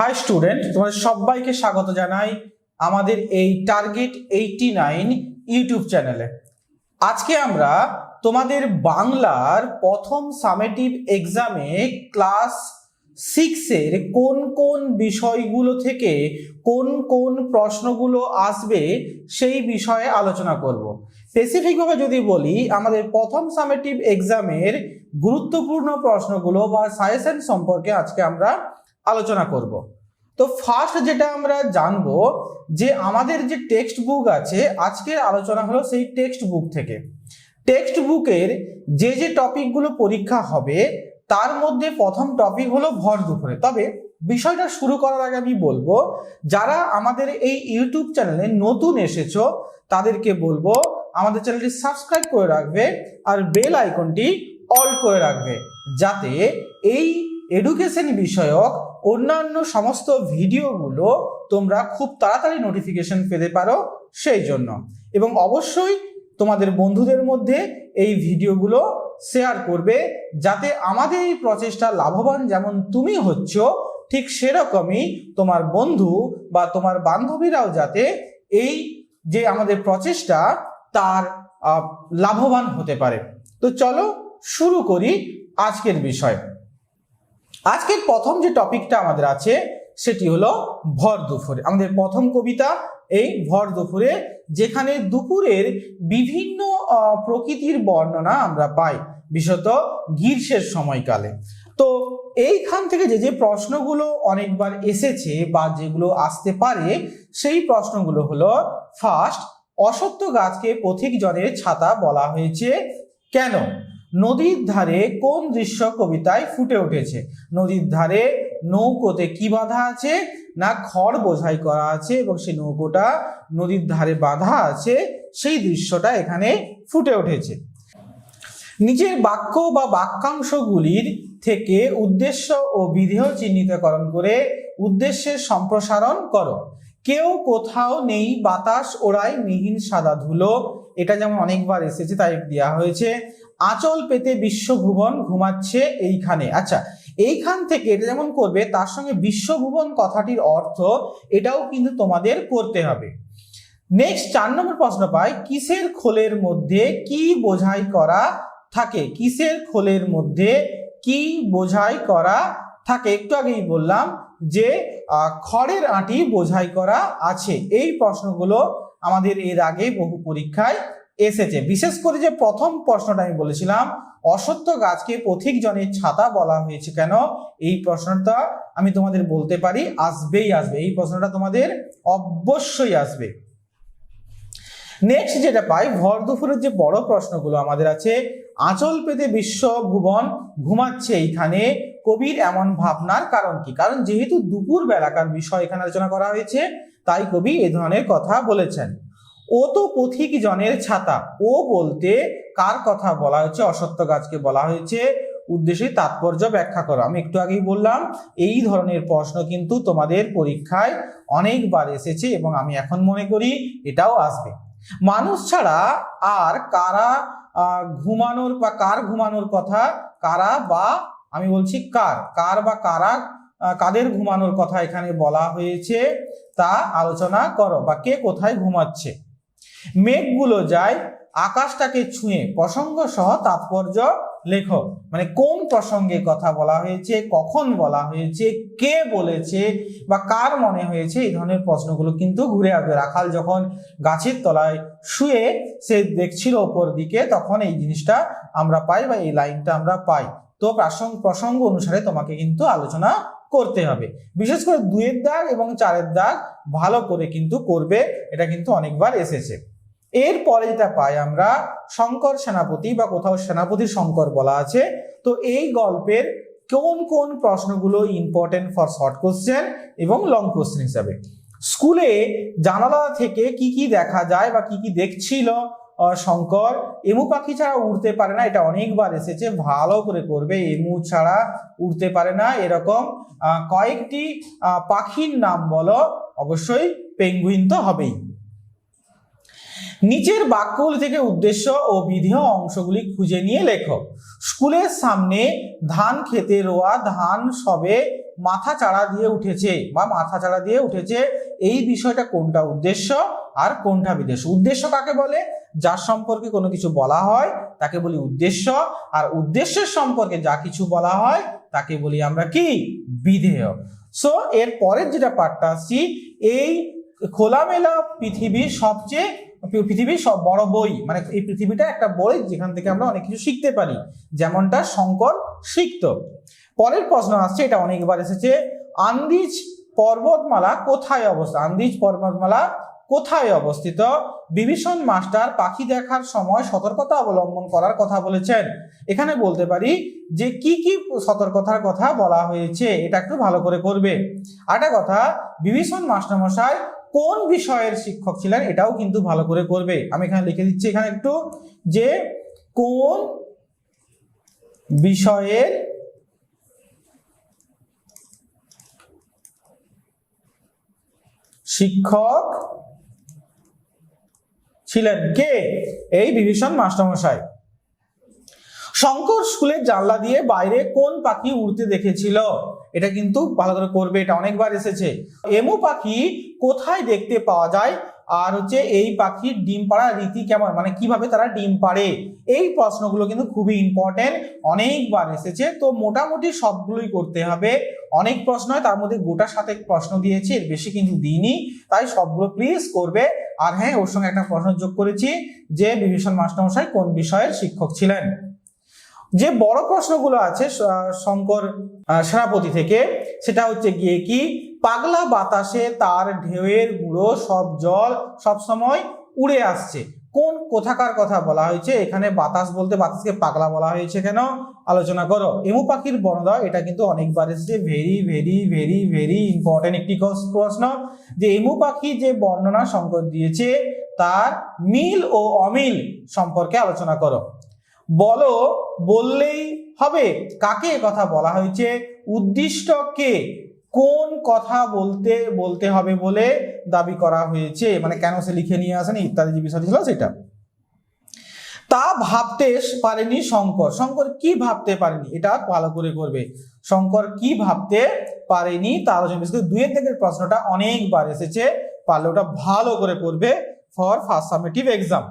High student তোমাদের সবাইকে স্বাগত জানাই আমাদের এই টার্গেট এইটি নাইন ইউটিউব চ্যানেলে আজকে আমরা তোমাদের বাংলার প্রথম সামেটিভ এক্সামে ক্লাস সিক্সের কোন কোন বিষয়গুলো থেকে কোন কোন প্রশ্নগুলো আসবে সেই বিষয়ে আলোচনা করব। স্পেসিফিকভাবে যদি বলি, আমাদের প্রথম সামেটিভ এক্সামের গুরুত্বপূর্ণ প্রশ্নগুলো বা সাজেশন সম্পর্কে আজকে আমরা আলোচনা করব। তো ফার্স্ট যেটা আমরা জানব যে আমাদের যে টেক্সট বুক আছে, আজকের আলোচনা হলো সেই টেক্সট বুক থেকে। টেক্সট বুকের যে যে টপিকগুলো পরীক্ষা হবে, তার মধ্যে প্রথম টপিক হলো ভর দুপুরে। তবে বিষয়টা শুরু করার আগে আমি বলব, যারা আমাদের এই ইউটিউব চ্যানেলে নতুন এসেছ, তাদেরকে বলব, আমাদের চ্যানেলটি সাবস্ক্রাইব করে রাখবে আর বেল আইকনটি অল করে রাখবে। যাতে এই এডুকেশন বিষয়ক অন্যান্য সমস্ত ভিডিওগুলো তোমরা খুব তাড়াতাড়ি নোটিফিকেশন পেতে পারো সেই জন্য। এবং অবশ্যই তোমাদের বন্ধুদের মধ্যে এই ভিডিওগুলো শেয়ার করবে যাতে আমাদের এই প্রচেষ্টা লাভবান যেমন তুমি হচ্ছ, ঠিক সেরকমই তোমার বন্ধু বা তোমার বান্ধবীরাও যাতে এই যে আমাদের প্রচেষ্টা তার লাভবান হতে পারে। তো চলো শুরু করি আজকের বিষয়। আজকের প্রথম যে টপিকটা আমাদের আছে, সেটি হলো ভর দুপুরে। আমাদের প্রথম কবিতা এই ভর দুপুরে, যেখানে দুপুরের বিভিন্ন প্রকৃতির বর্ণনা আমরা পাই, বিশেষত গ্রীষ্মের সময়কালে। তো এইখান থেকে যে যে প্রশ্নগুলো অনেকবার এসেছে বা যেগুলো আসতে পারে, সেই প্রশ্নগুলো হলো ফার্স্ট অসত্য গাছকে পথিক জনের ছাতা বলা হয়েছে কেন? নদীর ধারে কোন দৃশ্য কবিতায় ফুটে উঠেছে? নদীর ধারে নৌকোতে কি বাধা আছে? না খড় বোঝাই করা আছে এবং সেই নৌকোটা নদীর ধারে বাঁধা আছে? সেই দৃশ্যটা এখানে ফুটে উঠেছে। নিচের বাক্য বা বাক্যাংশগুলির থেকে উদ্দেশ্য ও বিধেয় চিহ্নিতকরণ করে উদ্দেশ্যের সম্প্রসারণ করো। কেউ কোথাও নেই, বাতাস ওড়ায়, মিহিন সাদা ধুলো। এটা যেমন অনেকবার এসেছে, তাই দেওয়া হয়েছে। আঁচল পেতে বিশ্বভুবন ঘুমাচ্ছে এইখানে। আচ্ছা এইখান থেকে এটা যেমন করবে, তার সঙ্গে বিশ্বভুবন কথাটির অর্থ এটাও কিন্তু তোমাদের করতে হবে। নেক্সট চার নম্বর প্রশ্ন পাই কিসের খোলের মধ্যে কি বোঝাই করা থাকে? কিসের খোলের মধ্যে কি বোঝাই করা থাকে? একটু আগেই বললাম যে খড়ের আঁটি বোঝাই করা আছে। এই প্রশ্নগুলো আমাদের এর আগে বহু পরীক্ষায় এসেছে। বিশেষ করে যে প্রথম প্রশ্নটা আমি বলেছিলাম, অসত্য গাছকে পথিক জনের ছাতা বলা হয়েছে কেন? এই প্রশ্নটা আমি তোমাদের বলতে পারি, আসবেই আসবে। এই প্রশ্নটা তোমাদের অবশ্যই আসবে। নেক্সট যেটা পাই, ভর দুপুরের যে বড় প্রশ্নগুলো আমাদের আছে, আঁচল পেতে বিশ্ব ভুবন ঘুমাচ্ছে এইখানে, কবির এমন ভাবনার কারণ কি? কারণ যেহেতু দুপুর বেলাকার বিষয় এখানে আলোচনা করা হয়েছে, তাই কবি এ ধরনের কথা বলেছেন। ও তো পথিক জনের ছাতা। ও বলতে কার কথা বলা হয়েছে? অসত্য গাছকে বলা হয়েছে। উদ্দেশ্যে তাৎপর্য ব্যাখ্যা করো। আমি একটু আগেই বললাম, এই ধরনের প্রশ্ন কিন্তু তোমাদের পরীক্ষায় অনেকবার এসেছে এবং আমি এখন মনে করি এটাও আসবে। মানুষ ছাড়া আর কারা ঘুমানোর বা কার ঘুমানোর কথা, কারা বা, আমি বলছি কার কার বা কারা কাদের ঘুমানোর কথা এখানে বলা হয়েছে তা আলোচনা করো বা কে কোথায় ঘুমাচ্ছে। মেঘগুলো যায়, আকাশটাকে ছুঁয়ে। প্রসঙ্গ সহ তাৎপর্য লেখো মানে কোন প্রসঙ্গে কথা বলা হয়েছে, কখন বলা হয়েছে, কে বলেছে, বা কার মনে হয়েছে, এই ধরনের প্রশ্নগুলো কিন্তু ঘুরে আসবে। রাখাল যখন গাছের তলায় শুয়ে সে দেখছিল ওপর দিকে তখন এই জিনিসটা আমরা পাই বা এই লাইনটা আমরা পাই। তো প্রাসঙ্গ প্রসঙ্গ অনুসারে তোমাকে কিন্তু আলোচনা করতে হবে। বিশেষ করে দুয়ের দাগ এবং চারের দাগ ভালো করে কিন্তু করবে, এটা কিন্তু অনেকবার এসেছে। এরপরে যেটা পাই আমরা, শঙ্কর সেনাপতি বা কোথাও সেনাপতি শঙ্কর বলা আছে। তো এই গল্পের কোন কোন প্রশ্নগুলো ইম্পর্টেন্ট ফর শর্ট কোশ্চেন এবং লং কোশ্চেন হিসাবে। স্কুলে জানালা থেকে কি কি দেখা যায় বা কি কি দেখছিল শঙ্কর, এমু পাখি ছাড়া উড়তে পারে না, এটা অনেকবার এসেছে, ভালো করে করবে, এমু ছাড়া উড়তে পারে না, এরকম কয়েকটি পাখির নাম বলো, অবশ্যই পেঙ্গুইন তো হবেই। নিচের বাক্যগুলি থেকে উদ্দেশ্য ও বিধেয় অংশগুলি খুঁজে নিয়ে লেখো। স্কুলের সামনে ধান খেতে রোয়া ধান সবে মাথা চাড়া দিয়ে উঠেছে, বা মাথা চাড়া দিয়ে উঠেছে, এই বিষয়টা কোনটা উদ্দেশ্য আর কোনটা বিদেশ? উদ্দেশ্য কাকে বলে? যার সম্পর্কে কোনো কিছু বলা হয়, তাকে বলি উদ্দেশ্য। আর উদ্দেশ্যের সম্পর্কে যা কিছু বলা হয়, তাকে বলি আমরা কি? বিধেয়। সো এর পরের যেটা পার্টটা আসছি, এই খোলামেলা পৃথিবীর সবচেয়ে, পৃথিবীর সব বড় বই মানে এই পৃথিবীটা একটা বই যেখান থেকে আমরা অনেক কিছু শিখতে পারি, যেমনটা শঙ্কর শিখত পরের প্রশ্ন আসছে, এটা অনেকবার এসেছে, আন্দিজ পর্বতমালা কোথায় অবস্থা আন্দিজ পর্বতমালা কোথায় অবস্থিত? বিভীষণ মাস্টার পাখি দেখার সময় সতর্কতা অবলম্বন করার কথা বলেছেন। এখানে বলতে পারি যে কি কি সতর্কতার কথা বলা হয়েছে, এটা একটু ভালো করে করবে। আরেকটা কথা, বিভীষণ মাস্টারমশাই কোন বিষয়ের শিক্ষক ছিলেন, এটাও কিন্তু ভালো করে করবে। আমি এখানে লিখে দিচ্ছি এখানে একটু যে কোন বিষয়ের শিক্ষক ছিলেন কে? এই বিভীষণ মাস্টারমশাই। শঙ্কর স্কুলের জানলা দিয়ে বাইরে কোন পাখি উড়তে দেখেছিল? এটা কিন্তু ভালো করে করবে, এটা অনেকবার এসেছে। এমু পাখি কোথায় দেখতে পাওয়া যায়? আর হচ্ছে এই পাখির ডিম পাড়ার রীতি কেমন? মানে কীভাবে তারা ডিম পাড়ে? এই প্রশ্নগুলো কিন্তু খুবই ইম্পর্টেন্ট অনেকবার এসেছে। তো মোটামুটি সবগুলোই করতে হবে। অনেক প্রশ্ন হয়, তার মধ্যে গোটা সাথে প্রশ্ন দিয়েছি, এর বেশি কিন্তু দিইনি। তাই সবগুলো প্লিজ করবে। আর হ্যাঁ ওর সঙ্গে একটা প্রশ্ন যোগ করেছি যে বিভীষণ মাস্টারমশাই কোন বিষয়ের শিক্ষক ছিলেন? যে বড় প্রশ্নগুলো আছে শঙ্কর সেনাপতি থেকে, সেটা হচ্ছে গিয়ে কি? পাগলা বাতাসে তার ঢেউয়ের গুঁড়ো, সব জল সব সময় উড়ে আসছে। কোন কোথাকার কথা বলা হয়েছে? এখানে বাতাস বলতে বাতাসকে পাগলা বলা হয়েছে কেন? আলোচনা করো। এমু পাখির বর্ণনা এটা কিন্তু অনেকবার এসেছে। Very very very very important একটি প্রশ্ন। যে এমু পাখি যে বর্ণনা সংকট দিয়েছে, তার মিল ও অমিল সম্পর্কে আলোচনা করো। বলো, বললেই হবে। কাকে কথা বলা হয়েছে? উদ্দিষ্ট কে? কোন কথা বলতে বলতে হবে বলে দাবি করা হয়েছে? মানে কেন সে লিখে নিয়ে আসেন? ইত্যাদি যে বিষয় ছিল সেটা। তা ভাবতে পারেনি শঙ্কর। শঙ্কর কি ভাবতে পারেনি? এটা ভালো করে করবে। শঙ্কর কি ভাবতে পারেনি? তার জন্য দুয়ের দিকের প্রশ্নটা অনেকবার এসেছে। পারলে ওটা ভালো করে করবে ফর ফার্স্ট সামেটিভ এক্সাম।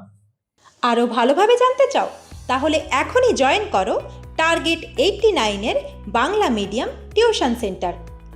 আরও ভালোভাবে জানতে চাও? তাহলে এখনই জয়েন করো টার্গেট এইটটি নাইনের Bangla medium tuition centre.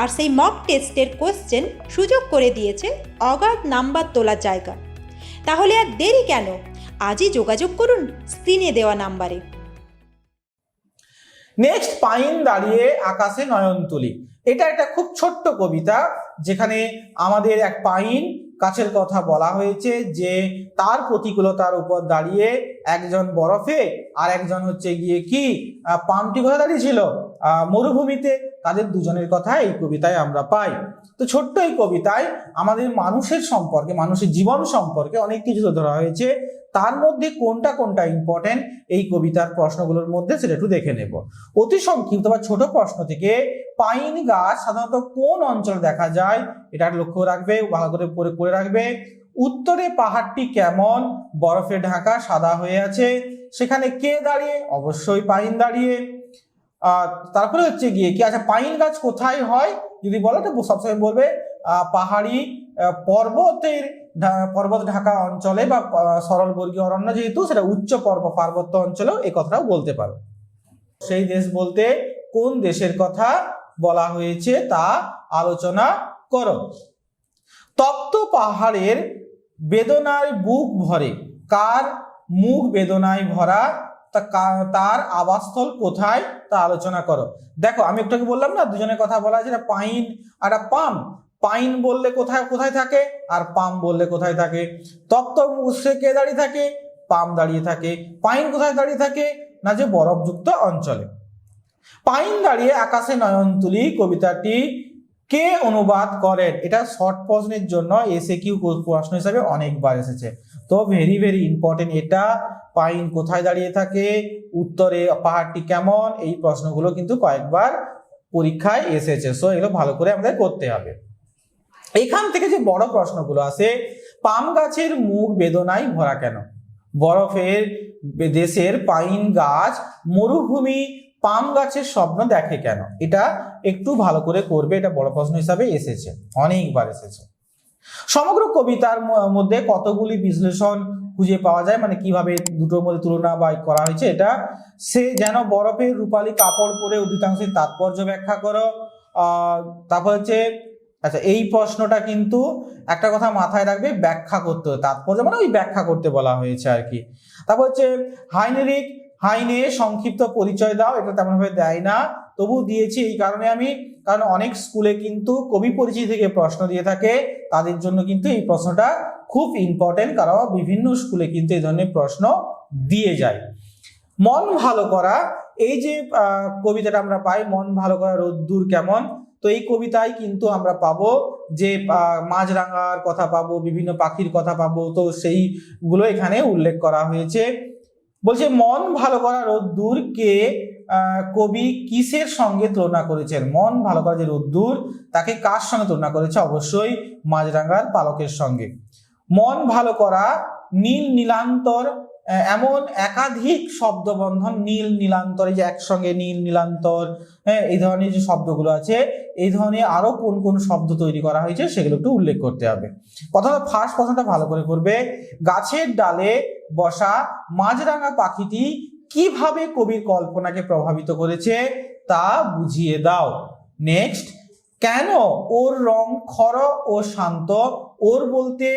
আর সেই মক টেস্টের কোশ্চেন সুযোগ করে দিয়েছে অগাধ নাম্বার তোলার জায়গা। তাহলে আর দেরি কেন? আজই যোগাযোগ করুন স্ক্রিনে দেওয়া নাম্বারে নেক্সট পাইন দাঁড়িয়ে আকাশে নয়ন তুলি এটা একটা খুব ছোট্ট কবিতা, যেখানে আমাদের এক পাইন কাছের কথা বলা হয়েছে যে তার প্রতিকূলতার উপর দাঁড়িয়ে একজন বরফে আর একজন হচ্ছে গিয়ে কি? পামটি কোথায় দাঁড়িয়েছিল? মরুভূমিতে তাদের দুজনের কথা এই কবিতায় আমরা পাই। তো ছোট্ট এই কবিতায় আমাদের মানুষের সম্পর্কে, মানুষের জীবন সম্পর্কে অনেক কিছু ধরা হয়েছে। তার মধ্যে কোনটা কোনটা ইম্পর্টেন্ট এই কবিতার প্রশ্নগুলোর মধ্যে সেটা একটু দেখে নেব। অতি সংক্ষিপ্ত বা ছোট প্রশ্ন থেকে পাইন গাছ সাধারণত কোন অঞ্চলে দেখা যায়? এটা লক্ষ্য রাখবে, ভালো করে পড়ে করে রাখবে। উত্তরে পাহাড়টি কেমন? বরফে ঢাকা সাদা হয়ে আছে। সেখানে কে দাঁড়িয়ে? অবশ্যই পাইন দাঁড়িয়ে। তারপরে হচ্ছে গিয়ে কি আচ্ছা পাইন গাছ কোথায় হয়? যদি বলো তো সবসময় বলবে পাহাড়ি পর্বতের পর্বত ঢাকা অঞ্চলে বা সরলবর্গীয় অরণ্য যেহেতু, সেটা উচ্চ পর্ব পার্বত্য অঞ্চলেও এ কথাটাও বলতে পারো। সেই দেশ বলতে কোন দেশের কথা বলা হয়েছে তা আলোচনা করো। তপ্ত পাহাড়ের বেদনায় বুক ভরে। কার মুখ বেদনায় ভরা? তা তার আবাসস্থল কোথায়? তা আলোচনা করো। দেখো, আমি একটু বললাম না, দুজনের কথা বলা আছে পাইন আর পাম। পাইন বললে কোথায় কোথায় থাকে আর পাম বললে কোথায় থাকে? তপ্ত সে কে দাঁড়িয়ে থাকে? পাম দাঁড়িয়ে থাকে। পাইন কোথায় দাঁড়িয়ে থাকে? না যে বরফযুক্ত অঞ্চলে। পাইন দাঁড়িয়ে আকাশে নয়ন তুলি কবিতাটি কে অনুবাদ করেন? এটা শর্ট প্রশ্নের জন্য এসে কিউ প্রশ্ন হিসাবে অনেকবার এসেছে। তো ভেরি ভেরি ইম্পর্টেন্ট এটা। পাইন কোথায় দাঁড়িয়ে থাকে? উত্তরে পাহাড়টি কেমন? এই প্রশ্নগুলো কিন্তু কয়েকবার পরীক্ষায় এসেছে। সো এগুলো ভালো করে আমাদের করতে হবে। এখান থেকে যে বড় প্রশ্নগুলো আসে পাম গাছের মুখ বেদনায় ভরা কেন? বরফের দেশের পাইন গাছ মরুভূমি পাম গাছের স্বপ্ন দেখে কেন? এটা একটু ভালো করে করবে। এটা বড় প্রশ্ন হিসাবে এসেছে। অনেকবার এসেছে। সমগ্র কবিতার মধ্যে কতগুলি বিশ্লেষণ খুঁজে পাওয়া যায়? মানে কীভাবে দুটোর মধ্যে তুলনা বা করা হয়েছে? এটা সে যেন বরফের রূপালী কাপড় পরে অধিকাংশের তাৎপর্য ব্যাখ্যা করো। তারপর হচ্ছে আচ্ছা এই প্রশ্নটা কিন্তু একটা কথা মাথায় রাখবে, ব্যাখ্যা করতে তাৎপর্য মানে ওই ব্যাখ্যা করতে বলা হয়েছে আর কি। তারপর হচ্ছে, হাইনেরিক হাইনে সংক্ষিপ্ত পরিচয় দাও, এটা তেমনভাবে দেয় না। তবু দিয়েছি এই কারণে আমি, কারণ অনেক স্কুলে কিন্তু কবি পরিচয় থেকে প্রশ্ন দিয়ে থাকে, তাদের জন্য কিন্তু এই প্রশ্নটা খুব ইম্পর্টেন্ট কারণ বিভিন্ন স্কুলে কিন্তু এই ধরনের প্রশ্ন দিয়ে যায়। মন ভালো করা, এই যে কবিতাটা আমরা পাই, মন ভালো করা রোদ্দুর কেমন? তো এই কবিতায় কিন্তু আমরা পাবো যে মাছরাঙার কথা পাবো, বিভিন্ন পাখির কথা পাবো, তো সেইগুলো এখানে উল্লেখ করা হয়েছে। বলছে, মন ভালো করা রোদ্দুর কে কবি কিসের সঙ্গে তুলনা করেছেন? মন ভালো করা যে রোদ্দুর, তাকে কার সঙ্গে তুলনা করেছে? অবশ্যই মাঝরাঙ্গার পালকের সঙ্গে। মন ভালো করা নীল নীলান্তর এমন একাধিক শব্দবন্ধন নীল নীলান্তর, এই যে একসঙ্গে নীল নীলান্তর হ্যাঁ এই ধরনের যে শব্দগুলো আছে, এই ধরনের আরও কোন কোন শব্দ তৈরি করা হয়েছে সেগুলো একটু উল্লেখ করতে হবে। প্রথমে ফার্স্ট প্রশ্নটা ভালো করে করবে। গাছের ডালে বসা মাছরাঙা পাখিটি কীভাবে কবির কল্পনাকে প্রভাবিত করেছে তা বুঝিয়ে দাও। নেক্সট কেন ওর রং খর ও শান্ত? ওর বলতে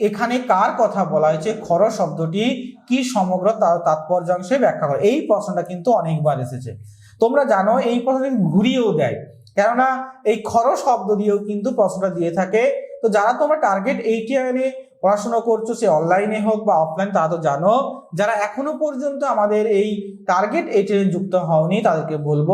এখানে কার কথা বলা হয়েছে? খর শব্দটি কি সমগ্র তাৎপর্যাংশে ব্যাখ্যা করে? এই প্রশ্নটা কিন্তু অনেকবার এসেছে। তোমরা জানো, এই প্রশ্নটা ঘুরিয়েও দেয়। কেননা, এই খর শব্দ দিয়েও কিন্তু প্রশ্নটা দিয়ে থাকে। তো যারা তোমরা টার্গেট এইটি এনে পড়াশোনা করছ, সে অনলাইনে হোক বা অফলাইন, তারা তো জানো, যারা এখনও পর্যন্ত আমাদের এই টার্গেট এইটি যুক্ত হওনি, তাদেরকে বলব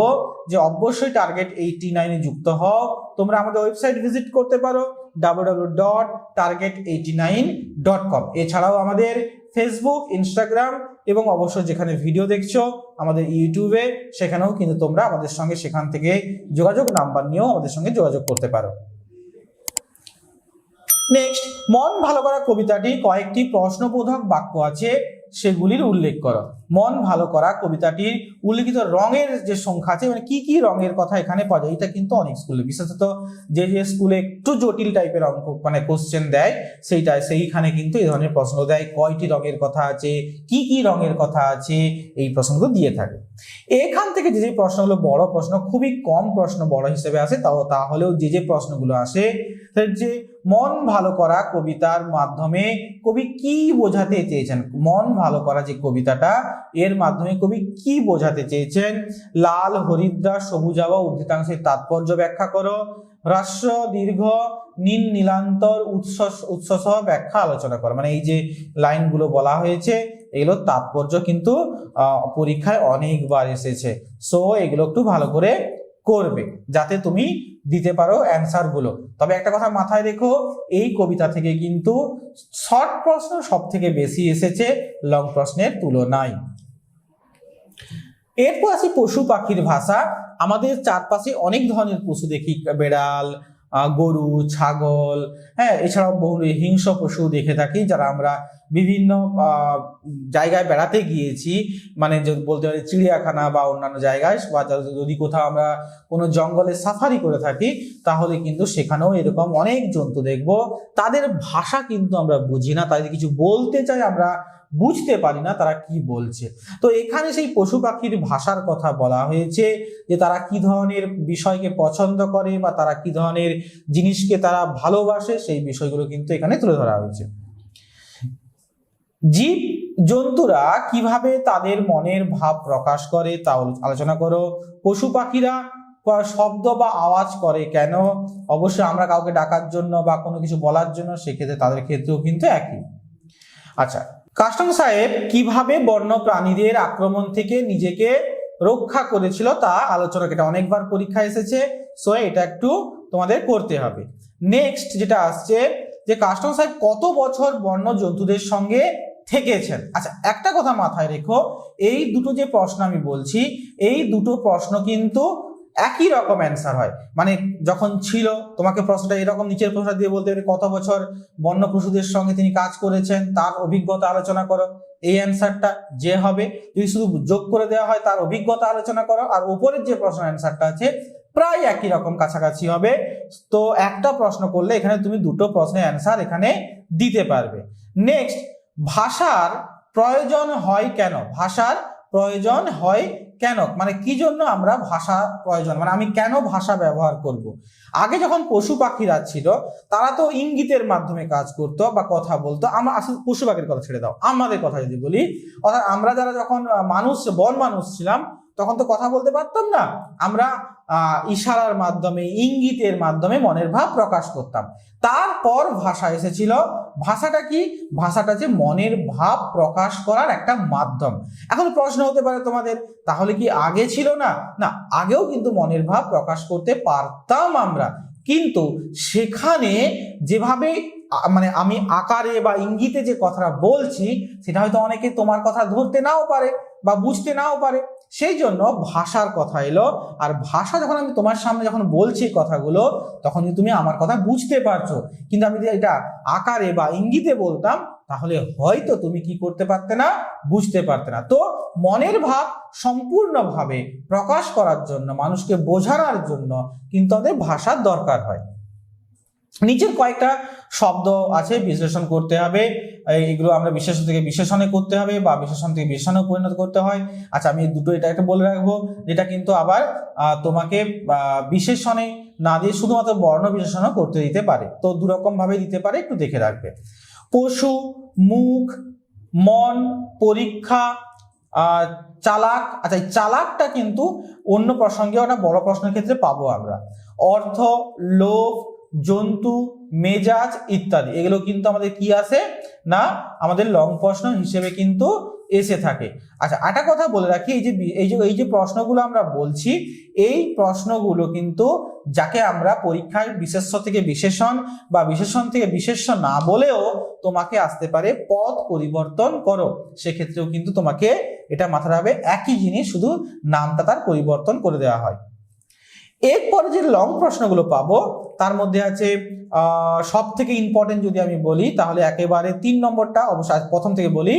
যে, অবশ্যই টার্গেট এইটি নাইনে যুক্ত হও। তোমরা আমাদের ওয়েবসাইট ভিজিট করতে পারো। W dot target eighty nine dot com এছাড়াও আমাদের ফেসবুক ইনস্টাগ্রাম এবং অবশ্যই যেখানে ভিডিও দেখছ, আমাদের ইউটিউবে সেখানেও কিন্তু তোমরা আমাদের সঙ্গে সেখান থেকে যোগাযোগ নাম্বার নিয়েও আমাদের সঙ্গে যোগাযোগ করতে পারো। নেক্সট মন ভালো করা কবিতাটি কয়েকটি প্রশ্নবোধক বাক্য আছে। সেগুলির উল্লেখ করো। মন ভালো করা, কবিতাটির উল্লেখিত রঙের যে সংখ্যা আছে মানে কি কি রঙের কথা এখানে পাওয়া যায়, এটা কিন্তু অনেক স্কুলে বিশেষত যে যে স্কুলে একটু জটিল টাইপের অঙ্ক মানে কোশ্চেন দেয়, সেইটা, সেইখানে কিন্তু এই ধরনের প্রশ্ন দেয়, কয়টি রঙের কথা আছে, কি কি রঙের কথা আছে, এই প্রশ্নগুলো দিয়ে থাকে। এখান থেকে যে যে প্রশ্নগুলো বড় প্রশ্ন, খুবই কম প্রশ্ন বড় হিসেবে আসে, তাও, তাহলেও যে যে প্রশ্নগুলো আসে যে মন ভালো করা কবিতার মাধ্যমে কবি কি বোঝাতে চেয়েছেন? মন ভালো করা যে কবিতাটা, এর মাধ্যমে কবি কি বোঝাতে চেয়েছেন? লাল, হরিদ্রা সবুজাবা উদ্ধৃতাংশের তাৎপর্য ব্যাখ্যা করো। হ্রস্ব, দীর্ঘ, নীল, নীলান্তর উৎস উৎস সহ ব্যাখ্যা আলোচনা করো। মানে এই যে লাইনগুলো বলা হয়েছে এগুলোর তাৎপর্য কিন্তু পরীক্ষায় অনেকবার এসেছে। সো এগুলো একটু ভালো করে করবে, যাতে তুমি দিতে পারো অ্যান্সারগুলো। তবে একটা কথা মাথায় রেখো, এই কবিতা থেকে কিন্তু শর্ট প্রশ্ন সব থেকে বেশি এসেছে লং প্রশ্নের তুলনায়। এরপর আসি পশু পাখির ভাষা। আমাদের চারপাশে অনেক ধরনের পশু দেখি, বেড়াল গরু, ছাগল হ্যাঁ এছাড়াও বহু হিংস্র পশু দেখে থাকি যারা আমরা বিভিন্ন জায়গায় বেড়াতে গিয়েছি। মানে বলতে পারি চিড়িয়াখানা বা অন্যান্য জায়গায় বা যদি কোথাও আমরা কোনো জঙ্গলে সাফারি করে থাকি, তাহলে কিন্তু সেখানেও এরকম অনেক জন্তু দেখব। তাদের ভাষা কিন্তু আমরা বুঝি না, তাদের কিছু বলতে চাই আমরা বুঝতে পারি না তারা কি বলছে। তো এখানে সেই পশু পাখির ভাষার কথা বলা হয়েছে যে তারা কি ধরনের বিষয়কে পছন্দ করে বা তারা কি ধরনের জিনিসকে তারা ভালোবাসে সেই বিষয়গুলো কিন্তু এখানে তুলে ধরা হয়েছে। জীব জন্তুরা কীভাবে তাদের মনের ভাব প্রকাশ করে তা আলোচনা করো। পশু পাখিরা শব্দ বা আওয়াজ করে কেন? অবশ্যই আমরা কাউকে ডাকার জন্য বা কোনো কিছু বলার জন্য সেক্ষেত্রে তাদের ক্ষেত্রেও কিন্তু একই। আচ্ছা কাস্টম সাহেব কীভাবে বন্য প্রাণীদের আক্রমণ থেকে নিজেকে রক্ষা করেছিল তা আলোচনা এটা অনেকবার পরীক্ষা এসেছে সো এটা একটু তোমাদের করতে হবে। নেক্সট যেটা আসছে, যে কাস্টম সাহেব কত বছর বন্য জন্তুদের সঙ্গে থেকেছেন? আচ্ছা একটা কথা মাথায় রেখো, এই দুটো যে প্রশ্ন আমি বলছি, এই দুটো প্রশ্ন কিন্তু একই রকম অ্যান্সার হয়। মানে যখন ছিল, তোমাকে প্রশ্নটা এরকম নিচের প্রশ্নটা দিয়ে বলতে হবে, কত বছর বন্য পশুদের সঙ্গে তিনি কাজ করেছেন? তার অভিজ্ঞতা আলোচনা করো। এই অ্যান্সারটা যে হবে, যদি শুধু যোগ করে দেওয়া হয়, তার অভিজ্ঞতা আলোচনা করো, আর উপরের যে প্রশ্ন অ্যান্সারটা আছে, প্রায় একই রকম কাছাকাছি হবে। তো একটা প্রশ্ন করলে এখানে তুমি দুটো প্রশ্নের অ্যান্সার এখানে দিতে পারবে। নেক্সট ভাষার প্রয়োজন হয় কেন? ভাষার প্রয়োজন হয় কেন? মানে কি জন্য আমরা ভাষা প্রয়োজন? মানে আমি কেন ভাষা ব্যবহার করব। আগে যখন পশু পাখিরা ছিল, তারা তো ইঙ্গিতের মাধ্যমে কাজ করত বা কথা বলতো। আমরা আসলে পশু পাখির কথা ছেড়ে দাও। আমাদের কথা যদি বলি, অর্থাৎ আমরা যারা যখন মানুষ, বন মানুষ ছিলাম তখন তো কথা বলতে পারতাম না। আমরা ইশারার মাধ্যমে, ইঙ্গিতের মাধ্যমে মনের ভাব প্রকাশ করতাম। তারপর ভাষা এসেছিল। ভাষাটা কি? ভাষাটা যে মনের ভাব প্রকাশ করার একটা মাধ্যম। এখন প্রশ্ন হতে পারে তোমাদের, তাহলে কি আগে ছিল না? না, আগেও কিন্তু মনের ভাব প্রকাশ করতে পারতাম আমরা। কিন্তু সেখানে যেভাবে মানে আমি আকারে বা ইঙ্গিতে যে কথাটা বলছি, সেটা হয়তো অনেকে তোমার কথা ধরতে নাও পারে বা বুঝতে নাও পারে। সেই জন্য ভাষার কথা এলো। আর ভাষা যখন আমি তোমার সামনে যখন বলছি কথাগুলো, তখন তুমি আমার কথা বুঝতে পারছ, কিন্তু আমি যদি এটা আকারে বা ইঙ্গিতে বলতাম, তাহলে হয়তো তুমি কি করতে পারতে না? বুঝতে পারতে না। তো মনের ভাব সম্পূর্ণভাবে প্রকাশ করার জন্য, মানুষকে বোঝানোর জন্য কিন্তু আমাদের ভাষার দরকার হয়। নিচের কয়েকটা শব্দ আছে, বিশ্লেষণ করতে হবে। এগুলো আমরা বিশেষণ থেকে বিশেষণে করতে হবে বা বিশেষণ থেকে বিশেষণে পরিণত করতে হয়। আচ্ছা আমি দুটো এটা একটা বলে রাখব, যেটা কিন্তু আবার তোমাকে বিশেষণে না দিয়ে শুধুমাত্র বর্ণ বিশেষণও করতে দিতে পারে। তো দুরকম ভাবে দিতে পারে, একটু দেখে রাখবে। পশু, মুখ, মন, পরীক্ষা চালাক আচ্ছা এই চালাকটা কিন্তু অন্য প্রসঙ্গে একটা বড় প্রশ্নের ক্ষেত্রে পাবো আমরা। অর্থ, লোভ জন্তু, মেজাজ ইত্যাদি। এগুলো কিন্তু আমাদের কি আসে? না, আমাদের লং প্রশ্ন হিসেবে কিন্তু এসে থাকে। আচ্ছা একটা কথা বলে রাখি, এই যে এই যে এই যে প্রশ্নগুলো আমরা বলছি, এই প্রশ্নগুলো কিন্তু যাকে আমরা পরীক্ষায় বিশেষ্য থেকে বিশেষণ বা বিশেষণ থেকে বিশেষ্য না বলেও তোমাকে আসতে পারে পদ পরিবর্তন করো। সেক্ষেত্রেও কিন্তু তোমাকে এটা মাথায় রাখবে, একই জিনিস শুধু নামটা তার পরিবর্তন করে দেওয়া হয়। এরপরে যে লং প্রশ্নগুলো পাবো তার মধ্যে আছে সব থেকে ইম্পর্টেন্ট যদি আমি বলি, তাহলে একেবারে তিন নম্বরটা অবশ্য প্রথম থেকে বলি,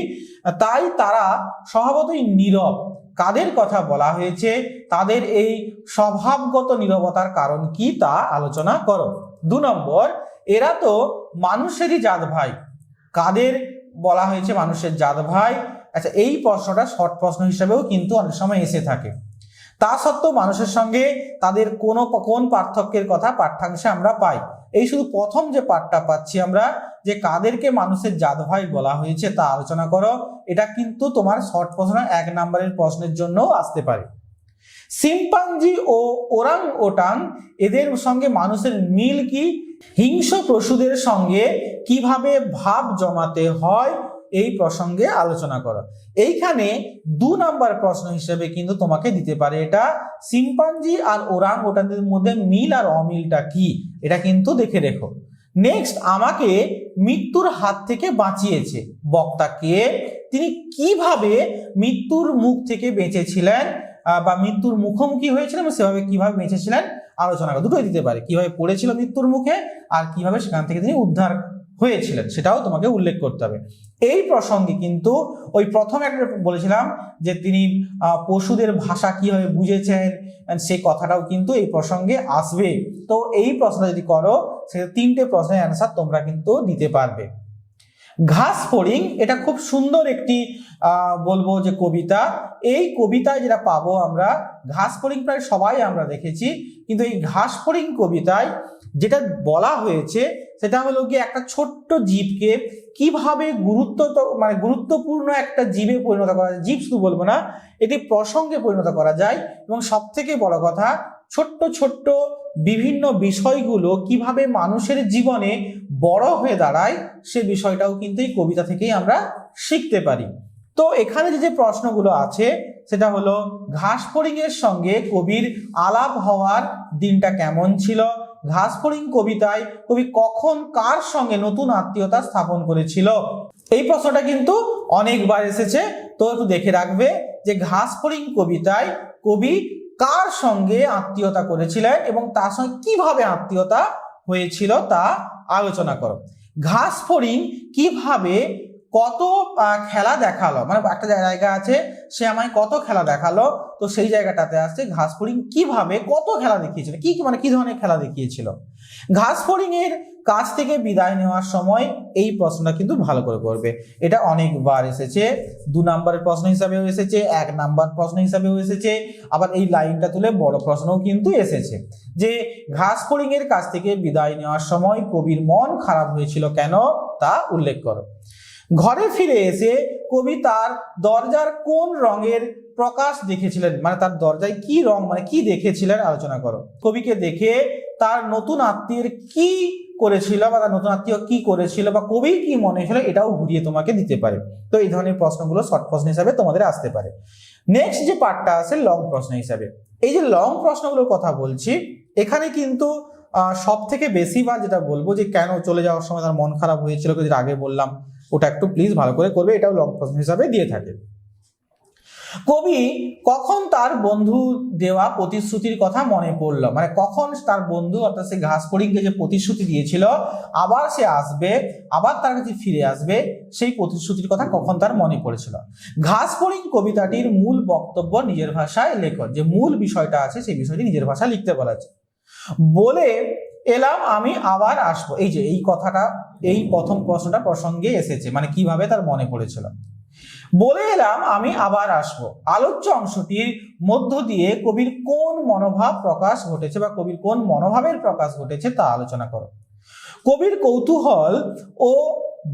তাই তারা স্বভাবতই নীরব। কাদের কথা বলা হয়েছে? তাদের এই স্বভাবগত নীরবতার কারণ কি তা আলোচনা করো। দু নম্বর, এরা তো মানুষেরই জাত ভাই। কাদের বলা হয়েছে মানুষের জাত ভাই? আচ্ছা এই প্রশ্নটা শর্ট প্রশ্ন হিসেবেও কিন্তু অনেক সময় এসে থাকে। তা সত্ত্বেও মানুষের সঙ্গে তাদের কোনো কোন পার্থক্যের কথা পাঠ্যাংশে আমরা পাই। এই শুধু প্রথম যে পাঠটা পাচ্ছি আমরা, যে কাদেরকে মানুষের জাত ভাই বলা হয়েছে তা আলোচনা করো। এটা কিন্তু তোমার শর্ট প্রশ্ন, এক নম্বরের প্রশ্নের জন্য আসতে পারে। সিম্পাঞ্জি ও ওরাং ওটাং এদের সঙ্গে মানুষের মিল কি? হিংস্র পশুদের সঙ্গে কীভাবে ভাব জমাতে হয়? এই প্রসঙ্গে আলোচনা করো। এইখানে দু নাম্বার প্রশ্ন হিসেবে কিন্তু তোমাকে দিতে পারে এটা সিম্পাঞ্জি আর ওরাং ওটাদের মধ্যে মিল আর অমিলটা কি? এটা কিন্তু দেখে রেখো। নেক্সট আমাকে মৃত্যুর হাত থেকে বাঁচিয়েছে। বক্তা কে? তিনি কীভাবে মৃত্যুর মুখ থেকে বেঁচেছিলেন বা মৃত্যুর মুখোমুখি হয়েছিলেন সেভাবে কীভাবে বেঁচেছিলেন? আলোচনা করো। দুটোই দিতে পারে। কীভাবে পড়েছিল মৃত্যুর মুখে আর কীভাবে সেখান থেকে তিনি উদ্ধার হয়েছিলেন, সেটাও তোমাকে উল্লেখ করতে হবে। এই প্রসঙ্গে কিন্তু ওই প্রথম একটা বলেছিলাম যে তিনি পশুদের ভাষা কীভাবে বুঝেছেন সেই কথাটাও কিন্তু এই প্রসঙ্গে আসবে। তো এই প্রশ্নটা যদি করো, সে তিনটে প্রশ্নের অ্যান্সার তোমরা কিন্তু দিতে পারবে। ঘাস ফড়িং, এটা খুব সুন্দর একটি বলব যে কবিতা। এই কবিতায় যেটা পাবো আমরা, ঘাস ফড়িং প্রায় সবাই আমরা দেখেছি, কিন্তু এই ঘাস ফড়িং কবিতায় যেটা বলা হয়েছে, সেটা হলো কি একটা ছোট্ট জীবকে কীভাবে গুরুত্ব মানে গুরুত্বপূর্ণ একটা জীবে পরিণত করা যায়, জীব শুধু বলব না, এটি প্রসঙ্গে পরিণত করা যায়। এবং সব থেকে বড় কথা ছোট্ট ছোট্ট বিভিন্ন বিষয়গুলো কীভাবে মানুষের জীবনে বড় হয়ে দাঁড়ায়, সে বিষয়টাও কিন্তু এই কবিতা থেকেই আমরা শিখতে পারি। তো এখানে যে যে প্রশ্নগুলো আছে, সেটা হলো ঘাস ফড়িংয়ের সঙ্গে কবির আলাপ হওয়ার দিনটা কেমন ছিল? ঘাসফড়িং কবিতায় কবি কখন কার সঙ্গে নতুন আত্মীয়তা স্থাপন করেছিল? এই প্রশ্নটা কিন্তু অনেকবার এসেছে। তো একটু দেখে রাখবে যে, ঘাসফড়িং কবিতায় কবি কার সঙ্গে আত্মীয়তা করেছিলেন এবং তার সঙ্গে কীভাবে আত্মীয়তা হয়েছিল তা আলোচনা করো। ঘাসফড়িং কীভাবে কত খেলা দেখাল? মানে একটা জায়গা আছে, সে আমায় কত খেলা দেখাল? তো সেই জায়গাটাতে আসছে ঘাসফড়িং কীভাবে, কত খেলা দেখিয়েছিল? কি মানে কি ধরনের খেলা দেখিয়েছিল? ঘাসফড়িং এর কাছ থেকে বিদায় নেওয়ার সময় এই প্রশ্নটা কিন্তু ভালো করে করবে। এটা অনেকবার এসেছে, দু নম্বরের প্রশ্ন হিসাবেও এসেছে, এক নাম্বার প্রশ্ন হিসাবেও এসেছে, আবার এই লাইনটা তুলে বড় প্রশ্নও কিন্তু এসেছে। যে ঘাসফড়িং এর কাছ থেকে বিদায় নেওয়ার সময় কবির মন খারাপ হয়েছিল কেন তা উল্লেখ করো। ঘরে ফিরে এসে কবি তার দরজার কোন রঙের প্রকাশ দেখেছিলেন? মানে তার দরজায় কি রং মানে কি দেখেছিলেন? আলোচনা করো। কবিকে দেখে তার নতুন আত্মীয়ের কি করেছিল বা তার নতুন আত্মীয় কি করেছিল বা কবি কি মনে হলো এটাও ঘুরিয়ে তোমাকে দিতে পারে। তো এই ধরনের প্রশ্নগুলো শর্ট প্রশ্ন হিসাবে তোমাদের আসতে পারে। নেক্সট যে পার্টটা আছে লং প্রশ্ন হিসাবে। এই যে লং প্রশ্নগুলোর কথা বলছি, এখানে কিন্তু সব থেকে বেশি বার যেটা বলব যে কেন চলে যাওয়ার সময় তার মন খারাপ হয়েছিল যেটা আগে বললাম। ওটা একটু প্লিজ ভালো করে করবে, এটাও লং প্রশ্ন হিসাবে দিয়ে থাকে। কবি, কখন তার বন্ধু দেওয়া প্রতিশ্রুতির কথা মনে পড়ল? মানে কখন তার বন্ধু অর্থাৎ সে ঘাসপড়িংকে যে প্রতিশ্রুতি দিয়েছিল, আবার সে আসবে, আবার তার কাছে ফিরে আসবে, সেই প্রতিশ্রুতির কথা কখন তার মনে পড়েছিল? ঘাসপড়িং কবিতাটির মূল বক্তব্য নিজের ভাষায় লেখো। যে মূল বিষয়টা আছে, সেই বিষয়টি নিজের ভাষায় লিখতে আছে। বলে এলাম, আমি আবার আসব। এই যে, এই কথাটা, এই প্রথম প্রশ্নটা প্রসঙ্গে এসেছে মানে কীভাবে তার মনে পড়েছিল। বলে এলাম, আমি আবার আসব। আলোচ্য অংশটির মধ্য দিয়ে কবির কোন মনোভাব প্রকাশ ঘটেছে বা কবির কোন মনোভাবের প্রকাশ ঘটেছে তা আলোচনা করো। কবির কৌতূহল ও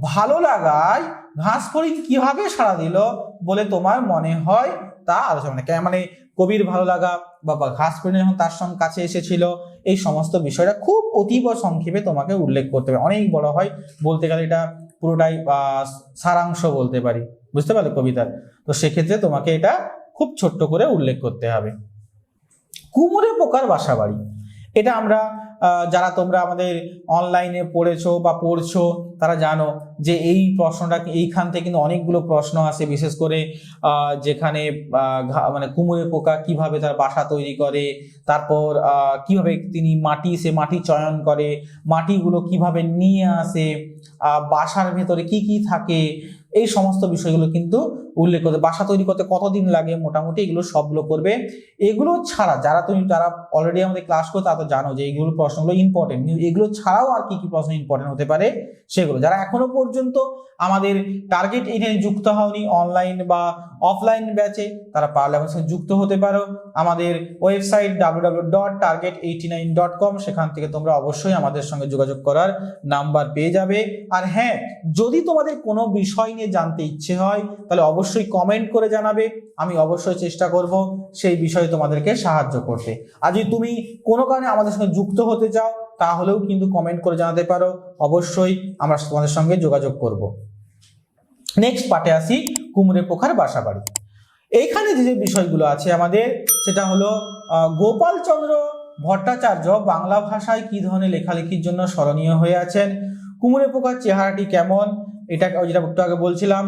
ভালো লাগায় ঘাসফড়িং কীভাবে সাড়া দিল বলে তোমার মনে হয় তা আলোচনা মানে মানে কবির ভালো লাগা বা করে যখন তার সঙ্গে কাছে এসেছিল, এই সমস্ত বিষয়টা খুব অতীব সংক্ষেপে তোমাকে উল্লেখ করতে হবে। অনেক বড় হয়, বলতে গেলে এটা পুরোটাই সারাংশ বলতে পারি। বুঝতে পারলে কবিতার? তো সেক্ষেত্রে তোমাকে এটা খুব ছোট্ট করে উল্লেখ করতে হবে। কুমুরে পোকার বাসা বাড়ি। এটা আমরা যারা তোমরা আমাদের অনলাইনে পড়েছো বা পড়ছো, তারা জানো যে এই প্রশ্নটা এইখান থেকে কিন্তু অনেকগুলো প্রশ্ন আসে, বিশেষ করে যেখানে মানে কুমোরে পোকা কীভাবে তার বাসা তৈরি করে, তারপর কীভাবে তিনি মাটি, সে মাটি চয়ন করে, মাটিগুলো কীভাবে নিয়ে আসে বাসার ভেতরে কি কি থাকে এই সমস্ত বিষয়গুলো কিন্তু উল্লেখ করতে, বাসা তৈরি করতে কতদিন লাগে মোটামুটি এগুলো সবগুলো করবে। এগুলো ছাড়া যারা তুমি, যারা অলরেডি আমাদের ক্লাস করো, তারা তো জানো যে এইগুলো প্রশ্নগুলো ইম্পর্টেন্ট এগুলো ছাড়াও আর কি কি প্রশ্ন ইম্পর্টেন্ট হতে পারে সেগুলো। যারা এখনও পর্যন্ত আমাদের টার্গেট এখানে যুক্ত হওনি অনলাইন বা অফলাইন ব্যাচে তারা পারলে আমাদের সঙ্গে যুক্ত হতে পারো। আমাদের website W W dot target eighty nine dot com সেখান থেকে তোমরা অবশ্যই আমাদের সঙ্গে যোগাযোগ করার নাম্বার পেয়ে যাবে। আর হ্যাঁ যদি তোমাদের কোনো বিষয় নিয়ে জানতে ইচ্ছে হয়, তাহলে অবশ্যই কমেন্ট করে জানাবে। আমি অবশ্যই চেষ্টা করব সেই বিষয়ে তোমাদেরকে সাহায্য করতে। আর তুমি কোনো কারণে আমাদের সঙ্গে যুক্ত হতে চাও, তাহলেও কিন্তু কমেন্ট করে জানাতে পারো। অবশ্যই আমরা তোমাদের সঙ্গে যোগাযোগ করব। নেক্সট পার্টে আসি, কুমড়ে পোখার বাসা বাড়ি এইখানে যে যে বিষয়গুলো আছে আমাদের, সেটা হলো গোপালচন্দ্র ভট্টাচার্য বাংলা ভাষায় কি ধরনের লেখালেখির জন্য স্মরণীয় হয়ে আছেন? কুমড়ে পোকার চেহারাটি কেমন? এটা যেটা একটু আগে বলছিলাম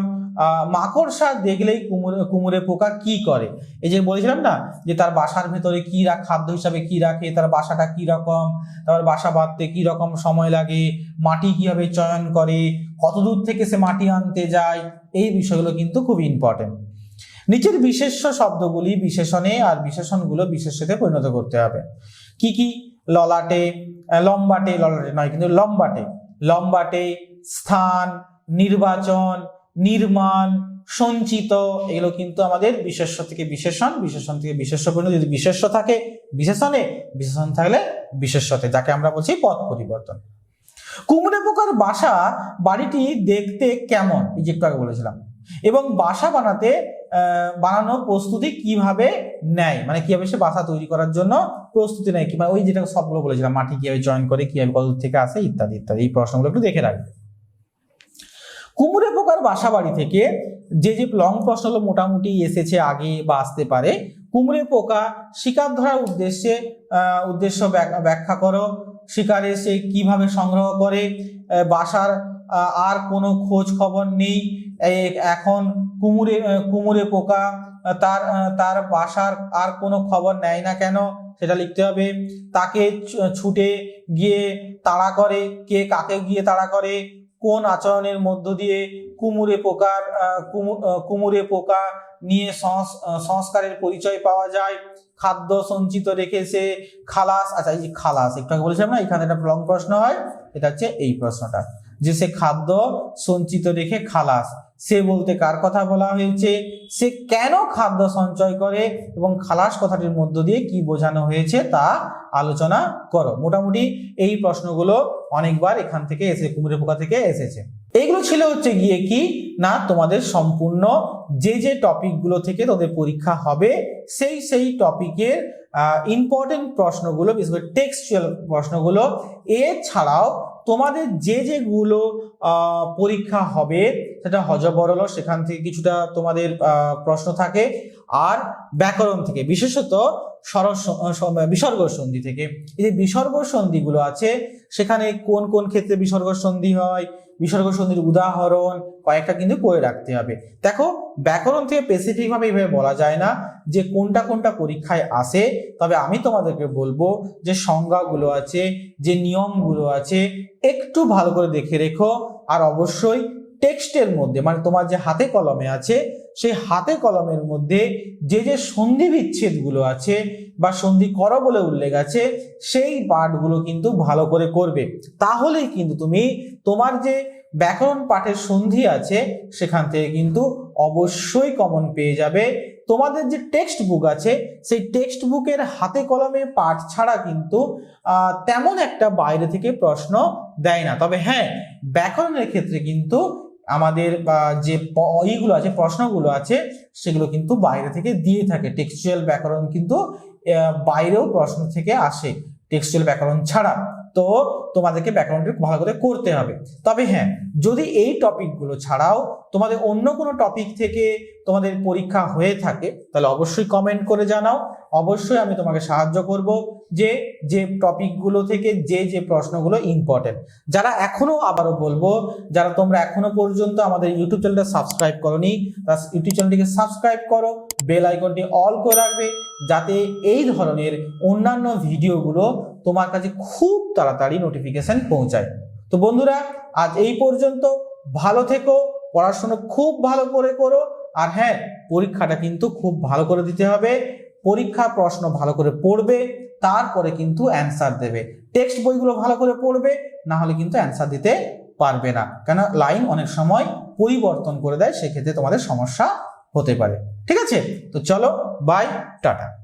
মাকড়সা দেখলেই কুমড়ে কুমড়ে পোকা কি করে? এই যে বলেছিলাম না, যে তার বাসার ভেতরে কি রাখ খাদ্য হিসাবে কি রাখে, তার বাসাটা কি রকম তারপর বাসা বাঁধতে কি রকম সময় লাগে, মাটি কীভাবে চয়ন করে কত দূর থেকে সে মাটি আনতে যায়, এই বিষয়গুলো কিন্তু খুব ইম্পর্টেন্ট নিচের বিশেষ্য শব্দগুলি বিশেষণে আর বিশেষণগুলো বিশেষ্যতে পরিণত করতে হবে। কি কি? ললাটে, লম্বাটে, ললাটে নয়, কিন্তু লম্বাটে লম্বাটে, স্থান নির্বাচন নির্মাণ সঞ্চিত এগুলো কিন্তু আমাদের বিশেষ্য থেকে বিশেষণ বিশেষণ থেকে বিশেষ্য পরিণত যদি বিশেষ্য থাকে বিশেষণে বিশেষণ থাকলে বিশেষ্যতে। যাকে আমরা বলছি পথ পরিবর্তন। কুমড়ে পোকার বাসা বাড়িটি দেখতে কেমন? এই যে একটু আগে বলেছিলাম। এবং বাসা বানাতে আহ, বানানোর প্রস্তুতি কীভাবে নেয়? মানে কীভাবে সে বাসা তৈরি করার জন্য প্রস্তুতি নেয়? কিংবা ওই যেটা সবগুলো বলেছিলাম মাটি কীভাবে জয়েন করে কীভাবে কত থেকে আসে ইত্যাদি ইত্যাদি। এই প্রশ্নগুলো একটু দেখে রাখবে। কুমড়ে পোকার বাসা বাড়ি থেকে যে যে লং প্রশ্নগুলো মোটামুটি এসেছে আগে বা আসতে পারে কুমড়ে পোকা শিকার ধরার উদ্দেশ্যে উদ্দেশ্য ব্যাখ্যা করো। শিকারে সে কীভাবে সংগ্রহ করে বাসার আর কোনো খোঁজ খবর নেই। এখন কুমুরে কুমুরে পোকা তার তার বাসার আর কোনো খবর নেয় না কেন? সেটা লিখতে হবে। তাকে ছুটে গিয়ে তাড়া করে। কে কাকে গিয়ে তাড়া করে? কোন আচরণের মধ্য দিয়ে কুমুরে পোকার কুমুরে পোকা নিয়ে সংস- সংস্কারের পরিচয় পাওয়া যায়। খাদ্য সঞ্চিত রেখেছে খালাস আচ্ছা এই যে খালাস, একটু আগে বলেছিলাম না, এখানে একটা লং প্রশ্ন হয়, এটা হচ্ছে এই প্রশ্নটা। যে সে খাদ্য সঞ্চিত রেখে খালাস সে বলতে কার কথা বলা হয়েছে? সে কেন খাদ্য সঞ্চয় করে এবং খালাস কথাটির মধ্য দিয়ে কি বোঝানো হয়েছে তা আলোচনা করো। মোটামুটি এই প্রশ্নগুলো অনেকবার এখান থেকে এসে কুমড়ে পোকা থেকে এসেছে। এইগুলো ছিল হচ্ছে গিয়ে কি? না, তোমাদের সম্পূর্ণ যে যে টপিকগুলো থেকে তোদের পরীক্ষা হবে, সেই সেই টপিকের ইম্পর্টেন্ট প্রশ্নগুলো, বিশেষ করে টেক্সচুয়াল প্রশ্নগুলো, এছাড়াও তোমাদের যে যেগুলো পরীক্ষা হবে, সেটা হজবরল, সেখান থেকে কিছুটা তোমাদের প্রশ্ন থাকে, আর ব্যাকরণ থেকে, বিশেষত বিসর্গ সন্ধি থেকে। এই যে বিসর্গ সন্ধিগুলো আছে, সেখানে কোন কোন ক্ষেত্রে বিসর্গ সন্ধি হয়? বিসর্গ সন্ধির উদাহরণ কয়েকটা কিন্তু করে রাখতে হবে। দেখো, ব্যাকরণ থেকে স্পেসিফিক ভাবে এইভাবে বলা যায় না যে কোনটা কোনটা পরীক্ষায় আসে, তবে আমি তোমাদেরকে বলব যে সংজ্ঞাগুলো আছে, যে নিয়মগুলো আছে একটু ভালো করে দেখে রেখো। আর অবশ্যই টেক্সটের মধ্যে মানে তোমার যে হাতে কলমে আছে, সেই হাতে কলমের মধ্যে যে যে সন্ধি বিচ্ছেদগুলো আছে বা সন্ধি কর বলে উল্লেখ আছে, সেই পাঠগুলো কিন্তু ভালো করে করবে। তাহলেই কিন্তু তুমি তোমার যে ব্যাকরণ পাঠের সন্ধি আছে, সেখান থেকে কিন্তু অবশ্যই কমন পেয়ে যাবে। তোমাদের যে টেক্সট বুক আছে, সেই টেক্সট বুকের হাতে কলমে পাঠ ছাড়া কিন্তু তেমন একটা বাইরে থেকে প্রশ্ন দেয় না। তবে হ্যাঁ ব্যাকরণের ক্ষেত্রে কিন্তু আমাদের যে ইগুলো আছে, প্রশ্নগুলো আছে, সেগুলো কিন্তু বাইরে থেকে দিয়ে থাকে। টেক্সচুয়াল ব্যাকরণ কিন্তু বাইরেও প্রশ্ন থেকে আসে টেক্সচুয়াল ব্যাকরণ ছাড়া। তো তোমাদেরকে ব্যাকরণটি ভালো করে করতে হবে। তবে হ্যাঁ যদি এই টপিকগুলো ছাড়াও তোমাদের অন্য কোনো টপিক থেকে তোমাদের পরীক্ষা হয়ে থাকে, তাহলে অবশ্যই কমেন্ট করে জানাও। অবশ্যই আমি তোমাকে সাহায্য করব যে যে টপিকগুলো থেকে যে যে প্রশ্নগুলো ইম্পর্টেন্ট যারা এখনও আবারও বলব, যারা তোমরা এখনও পর্যন্ত আমাদের ইউটিউব চ্যানেলটা সাবস্ক্রাইব করনি, তার ইউটিউব চ্যানেলটিকে সাবস্ক্রাইব করো বেল আইকনটি অল করে রাখবে, যাতে এই ধরনের অন্যান্য ভিডিওগুলো তোমার কাছে খুব তাড়াতাড়ি নোটিফিকেশন পৌঁছায়। তো বন্ধুরা, আজ এই পর্যন্ত। ভালো থেকো, পড়াশোনা খুব ভালো করে করো, আর হ্যাঁ পরীক্ষাটা কিন্তু খুব ভালো করে দিতে হবে। পরীক্ষা, প্রশ্ন ভালো করে পড়বে, তারপরে কিন্তু অ্যান্সার দেবে। টেক্সট বইগুলো ভালো করে পড়বে, না হলে কিন্তু অ্যান্সার দিতে পারবে না। কেন? লাইন অনেক সময় পরিবর্তন করে দেয়, সেক্ষেত্রে তোমাদের সমস্যা হতে পারে। ঠিক আছে? তো চলো বাই টাটা।